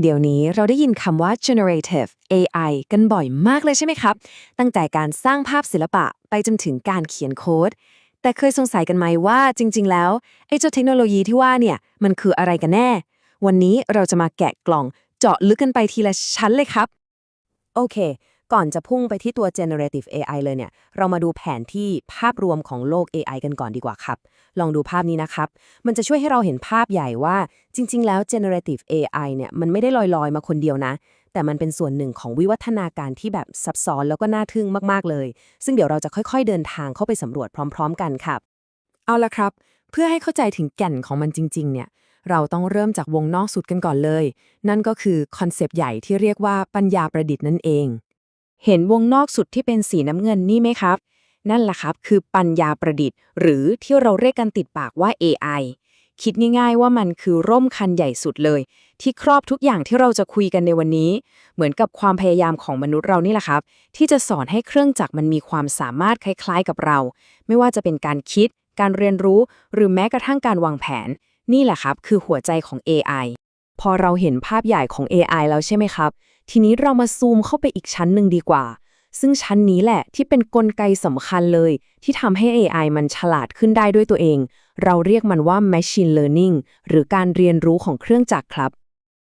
เดี๋ยวนี้เราได้ยินคำว่า generative AI กันบ่อยมากเลยใช่ไหมครับ ตั้งแต่การสร้างภาพศิลปะไปจนถึงการเขียนโค้ด แต่เคยสงสัยกันไหมว่าจริง ๆ แล้วไอ้เจ้าเทคโนโลยีที่ว่าเนี่ยมันคืออะไรกันแน่ วันนี้เราจะมาแกะกล่องเจาะลึกกันไปทีละชั้นเลยครับ โอเค ก่อนจะพุ่งไปที่ตัว generative AI เลยเนี่ย เรามาดูแผนที่ภาพรวมของโลก AI กันก่อนดีกว่าครับ ลองดูภาพนี้นะครับ มันจะช่วยให้เราเห็นภาพใหญ่ว่า จริง ๆ แล้ว generative AI เนี่ย มันไม่ได้ลอย ๆ มาคนเดียวนะ แต่มันเป็นส่วนหนึ่งของวิวัฒนาการที่แบบซับซ้อนแล้วก็น่าทึ่งมากๆเลย ซึ่งเดี๋ยวเราจะค่อย ๆ เดินทางเข้าไปสำรวจพร้อม ๆ กันครับ เอาละครับ เพื่อให้เข้าใจถึงแก่นของมันจริง ๆ เนี่ยเราต้องเริ่มจากวงนอกสุดกันก่อนเลย นั่นก็คือคอนเซปต์ใหญ่ที่เรียกว่าปัญญาประดิษฐ์นั่นเอง เห็นวงนอกสุดที่เป็นสีน้ำเงินนี่ไหมครับ นั่นแหละครับคือปัญญาประดิษฐ์ หรือที่เราเรียกกันติดปากว่า AI คิดง่ายๆว่ามันคือร่มคันใหญ่สุดเลย ที่ครอบทุกอย่างที่เราจะคุยกันในวันนี้ เหมือนกับความพยายามของมนุษย์เรานี่แหละครับ ที่จะสอนให้เครื่องจักรมันมีความสามารถคล้ายๆกับเรา ไม่ว่าจะเป็นการคิด การเรียนรู้ หรือแม้กระทั่งการวางแผน นี่แหละครับ คือหัวใจของ AI พอเราเห็นภาพใหญ่ของ AI แล้วใช่ไหมครับ ทีนี้เรามาซูมเข้าไปอีกชั้นหนึ่งดีกว่า ซึ่งชั้นนี้แหละที่เป็นกลไกสำคัญเลย ที่ทำให้ AI มันฉลาดขึ้นได้ด้วยตัวเอง เราเรียกมันว่า machine learning หรือการเรียนรู้ของเครื่องจักรครับ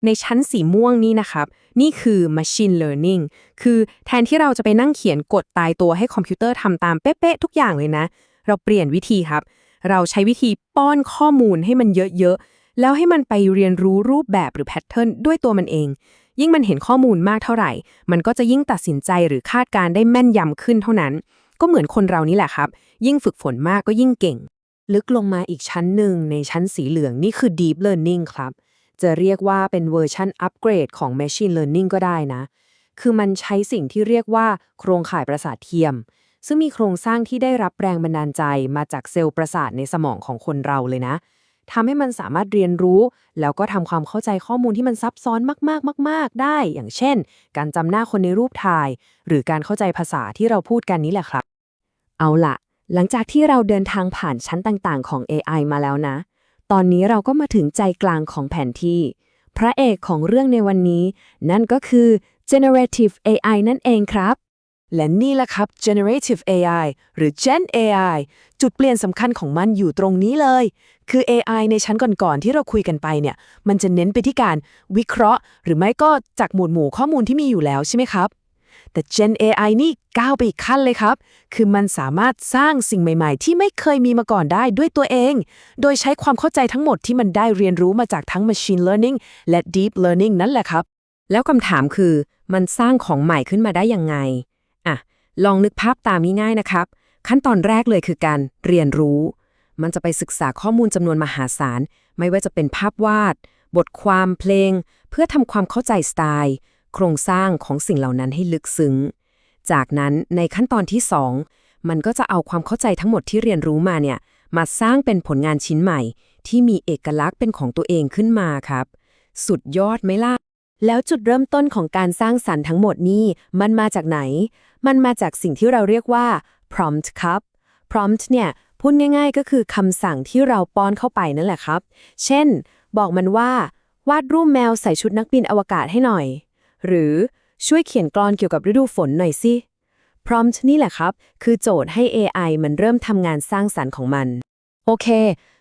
ในชั้นสีม่วงนี้นะครับ นี่คือ machine learning คือแทนที่เราจะไปนั่งเขียนกฎตายตัวให้คอมพิวเตอร์ทำตามเป๊ะๆทุกอย่างเลยนะ เราเปลี่ยนวิธีครับ เราใช้วิธีป้อนข้อมูลให้มันเยอะๆ แล้วให้มันไปเรียนรู้รูปแบบหรือแพทเทิร์นด้วยตัวมันเอง ยิ่งมันเห็นข้อมูลมากเท่าไหร่ มันก็จะยิ่งตัดสินใจหรือคาดการได้แม่นยำขึ้นเท่านั้น ก็เหมือนคนเรานี่แหละครับ ยิ่งฝึกฝนมากก็ยิ่งเก่ง ลึกลงมาอีกชั้นหนึ่งในชั้นสีเหลืองนี่คือ deep learning ครับ จะเรียกว่าเป็นเวอร์ชันอัปเกรดของ machine learning ก็ได้นะ คือมันใช้สิ่งที่เรียกว่าโครงข่ายประสาทเทียม ซึ่งมีโครงสร้างที่ได้รับแรงบันดาลใจมาจากเซลล์ประสาทในสมองของคนเราเลยนะ ทำให้มันสามารถเรียนรู้ แล้วก็ทำความเข้าใจข้อมูลที่มันซับซ้อนมากๆ มาก ๆ ได้ อย่างเช่น การจำหน้าคนในรูปถ่าย หรือการเข้าใจภาษาที่เราพูดกันนี้แหละครับ เอาละหลังจากที่เราเดินทางผ่านชั้นต่างๆ ของ AI มาแล้วนะ ตอนนี้เราก็มาถึงใจกลางของแผนที่ พระเอกของเรื่องในวันนี้ นั่นก็คือ generative AI นั่นเองครับ และนี่แหละครับ generative AI หรือ Gen AI จุดเปลี่ยนสำคัญของมันอยู่ตรงนี้เลย คือ AI ในชั้นก่อนๆที่เราคุยกันไปเนี่ย มันจะเน้นไปที่การวิเคราะห์ หรือไม่ก็จากหมวดหมู่ข้อมูลที่มีอยู่แล้วใช่ไหมครับ แต่ Gen AI นี่ก้าวไปอีกขั้นเลยครับ คือมันสามารถสร้างสิ่งใหม่ๆ ที่ไม่เคยมีมาก่อนได้ด้วยตัวเอง โดยใช้ความเข้าใจทั้งหมดที่มันได้เรียนรู้มาจากทั้ง Machine Learning และ Deep Learning นั่นแหละครับ แล้วคำถามคือ มันสร้างของใหม่ขึ้นมาได้ยังไง ลองนึกภาพตามง่ายๆนะครับ ขั้นตอนแรกเลยคือการเรียนรู้ มันจะไปศึกษาข้อมูลจำนวนมหาศาล ไม่ว่าจะเป็นภาพวาด บทความเพลง เพื่อทำความเข้าใจสไตล์ โครงสร้างของสิ่งเหล่านั้นให้ลึกซึ้ง จากนั้นในขั้นตอนที่ 2 มันก็จะเอาความเข้าใจทั้งหมดที่เรียนรู้มาเนี่ยมาสร้างเป็นผลงานชิ้นใหม่ ที่มีเอกลักษณ์เป็นของตัวเองขึ้นมาครับ สุดยอดไหมล่ะ แล้วจุดเริ่มต้นของการสร้างสรรค์ทั้งหมดนี้มันมาจากไหน มันมาจากสิ่งที่เราเรียกว่า prompt ครับ prompt เนี่ยพูดง่าย ๆ ก็คือคำสั่งที่เราป้อนเข้าไปนั่นแหละครับ เช่น บอกมันว่า วาดรูปแมวใส่ชุดนักบินอวกาศให้หน่อย หรือช่วยเขียนกลอนเกี่ยวกับฤดูฝนหน่อยสิ prompt นี่แหละครับ คือโจทย์ให้ AI มันเริ่มทำงานสร้างสรรค์ของมัน โอเค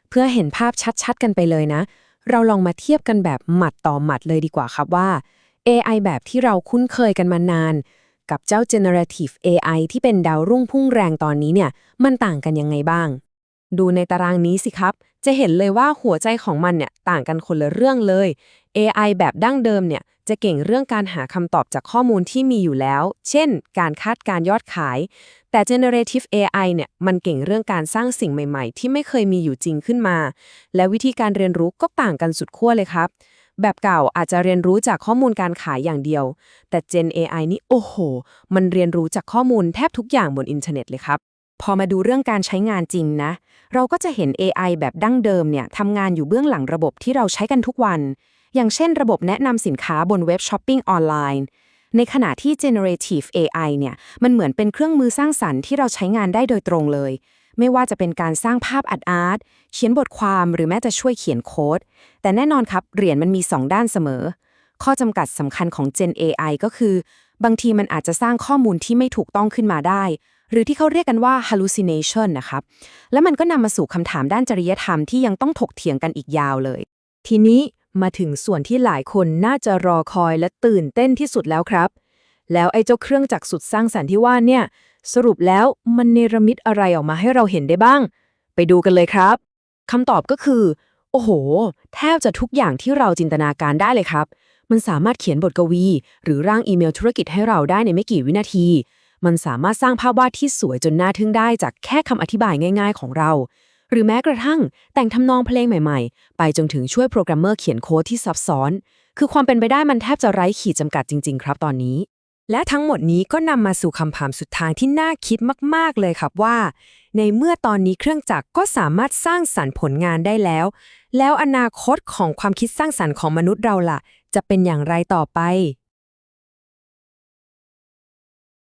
เพื่อเห็นภาพชัดๆ กันไปเลยนะ เราลองมาเทียบกันแบบหมัดต่อหมัดเลยดีกว่าครับว่า AI แบบที่เราคุ้นเคยกันมานาน กับเจ้า generative AI ที่เป็นดาวรุ่งพุ่งแรงตอนนี้เนี่ย มันต่างกันยังไงบ้าง ดูในตารางนี้สิครับ จะเห็นเลยว่าหัวใจของมันเนี่ยต่างกันคนละเรื่องเลย AI แบบดั้งเดิมเนี่ยจะเก่งเรื่องการหาคำตอบจากข้อมูลที่มีอยู่แล้ว เช่น การคาดการยอดขาย แต่ generative AI เนี่ยมันเก่งเรื่องการสร้างสิ่งใหม่ๆ ที่ไม่เคยมีอยู่จริงขึ้นมา และวิธีการเรียนรู้ก็ต่างกันสุดขั้วเลยครับ แบบเก่าอาจจะเรียนรู้จากข้อมูลการขายอย่างเดียว แต่ Gen AI นี่โอ้โห มันเรียนรู้จากข้อมูลแทบทุกอย่างบนอินเทอร์เน็ตเลยครับพอมาดูเรื่องการใช้งานจริงนะ เราก็จะเห็น AI แบบดั้งเดิมเนี่ยทำงานอยู่เบื้องหลังระบบที่เราใช้กันทุกวัน อย่างเช่น ระบบแนะนำสินค้าบนเว็บช้อปปิ้งออนไลน์ ในขณะที่ generative AI เนี่ยมันเหมือนเป็นเครื่องมือสร้างสรรค์ที่เราใช้งานได้โดยตรงเลย ไม่ว่าจะเป็นการสร้างภาพอัดอาร์ตเขียนบทความหรือแม้แต่ช่วยเขียนโค้ด แต่แน่นอนครับเหรียญมันมี 2 ด้านเสมอ ข้อจำกัดสำคัญของ Gen AI ก็คือ บางทีมันอาจจะสร้างข้อมูลที่ไม่ถูกต้องขึ้นมาได้ หรือที่เขาเรียกกันว่า hallucination นะครับ และมันก็นำมาสู่คำถามด้านจริยธรรมที่ยังต้องถกเถียงกันอีกยาวเลย ทีนี้ มาถึงส่วนที่หลายคนน่าจะรอคอยและตื่นเต้นที่สุดแล้วครับ แล้วไอ้เจ้าเครื่องจักรสุดสร้างสรรค์ที่ว่าเนี่ย สรุปแล้วมันเนรมิตอะไรออกมาให้เราเห็นได้บ้าง ไปดูกันเลยครับคำตอบก็คือ โอ้โห แทบจะทุกอย่างที่เราจินตนาการได้เลยครับ มันสามารถเขียนบทกวี หรือร่างอีเมลธุรกิจให้เราได้ในไม่กี่วินาที มันสามารถสร้างภาพวาดที่สวยจนน่าทึ่งได้จากแค่คำอธิบายง่าย ๆ ของเรา หรือแม้กระทั่งแต่งทำนองเพลงใหม่ๆ ไปจนถึงช่วยโปรแกรมเมอร์เขียนโค้ดที่ซับซ้อน คือความเป็นไปได้มันแทบจะไร้ขีดจำกัดจริง ๆ ครับตอนนี้ และทั้งหมดนี้ก็นำมาสู่คำถามสุดท้ายที่น่าคิดมาก ๆ เลยครับว่า ในเมื่อตอนนี้เครื่องจักรก็สามารถสร้างสรรค์ผลงานได้แล้ว แล้วอนาคตของความคิดสร้างสรรค์ของมนุษย์เราล่ะ จะเป็นอย่างไรต่อไป